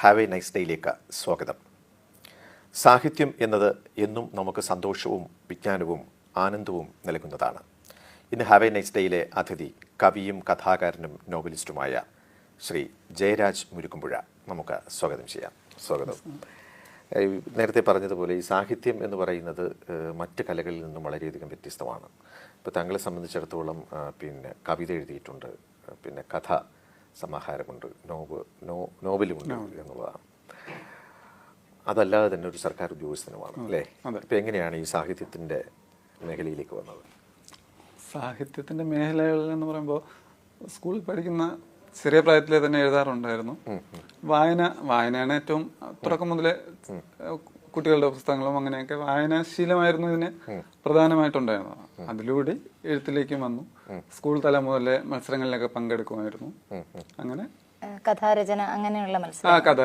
Have A nice ഡേയിലേക്ക് സ്വാഗതം. സാഹിത്യം എന്നത് എന്നും നമുക്ക് സന്തോഷവും വിജ്ഞാനവും ആനന്ദവും നൽകുന്നതാണ്. ഇന്ന് ഹാവ് എ നൈസ് ഡേയിലെ അതിഥി കവിയും കഥാകാരനും നോവലിസ്റ്റുമായ ശ്രീ ജയരാജ് മുരുക്കുമ്പുഴ നമുക്ക് സ്വാഗതം ചെയ്യാം. സ്വാഗതം. നേരത്തെ പറഞ്ഞതുപോലെ ഈ സാഹിത്യം എന്ന് പറയുന്നത് മറ്റ് കലകളിൽ നിന്നും വളരെയധികം വ്യത്യസ്തമാണ്. ഇപ്പോൾ താങ്കളെ സംബന്ധിച്ചിടത്തോളം പിന്നെ കവിത എഴുതിയിട്ടുണ്ട് പിന്നെ കഥ സമാഹാരമുണ്ട്. നോബ് നോ നോവലുമുണ്ട് എന്നുള്ളതാണ് അതല്ലാതെ തന്നെ ഒരു സർക്കാർ ഉദ്യോഗസ്ഥനുമാണ് അല്ലേ? ഇപ്പം എങ്ങനെയാണ് ഈ സാഹിത്യത്തിന്റെ മേഖലയിലേക്ക് വന്നത്? സാഹിത്യത്തിന്റെ മേഖലകളിൽ എന്ന് പറയുമ്പോൾ സ്കൂളിൽ പഠിക്കുന്ന ചെറിയ പ്രായത്തിലെ തന്നെ എഴുതാറുണ്ടായിരുന്നു. വായന വായനയാണ് ഏറ്റവും തുടക്കം മുതലേ കുട്ടികളുടെ പുസ്തകങ്ങളും അങ്ങനെയൊക്കെ വായനാശീലമായിരുന്നു ഇതിന് പ്രധാനമായിട്ടുണ്ടായിരുന്നത്. അതിലൂടെ എഴുത്തിലേക്കും വന്നു. സ്കൂൾ തലം മുതലേ മത്സരങ്ങളിലൊക്കെ പങ്കെടുക്കുമായിരുന്നു. അങ്ങനെ കഥാരചന അങ്ങനെയുള്ള മത്സരം ആ കഥ